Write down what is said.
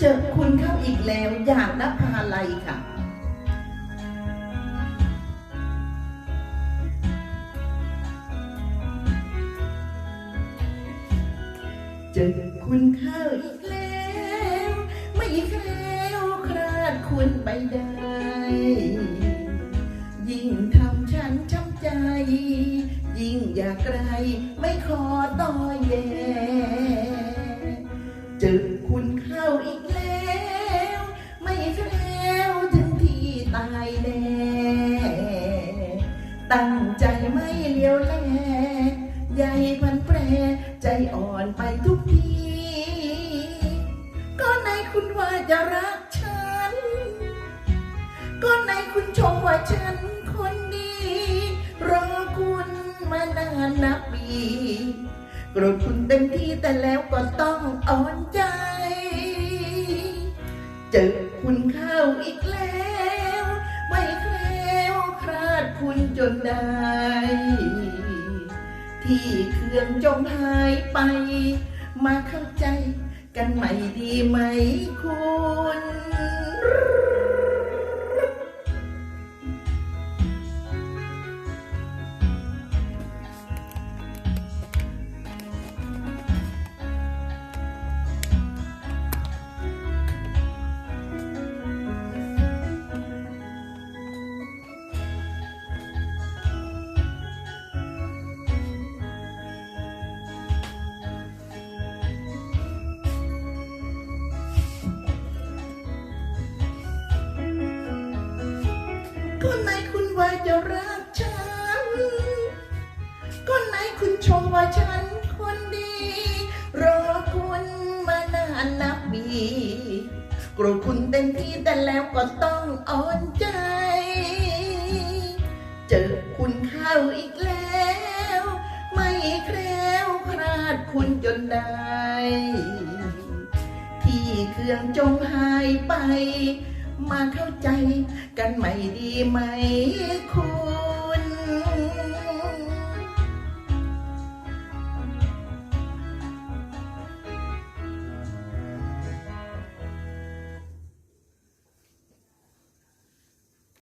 เจอคุณเข้าอีกแล้วอยางนภาลัยค่ะเจอคุณเข้าอีกแล้ว ไม่แคล้วคลาดคุณไปได้ ยิ่งทำฉันช้ำใจ ยิ่งอยากไกลไม่ขอต่อแยเจอ ตั้งใจไม่เลี้ยวแลใหญ่พันแปรใจอ่อนไปทุกที ก็ไหนคุณว่าจะรักฉัน ก็ไหนคุณชมว่าฉันคนดี รอคุณมานานนับปีโกรธคุณเต็มที่แต่แล้วก็ต้องอ่อนใจ เจอคุณเข้าอีกแล้ว ไม่แคล้วค ลาดคุณจนได้ ที่เครื่องจมหายไป มาเข้าใจกันใหม่ดีไหมคุณ ก็ไหนคุณว่าจะรักฉัน ก็ไหนคุณชมว่าฉันคนดี รอคุณมานานนับปีโกรธคุณเต็มที่แต่แล้วก็ต้องอ่อนใจ เจอคุณเข้าอีกแล้ว ไม่แคล้วคลาดคุณจนได้ ที่เครื่องจมหายไป มาเข้าใจกันใหม่ดีไหมคุณ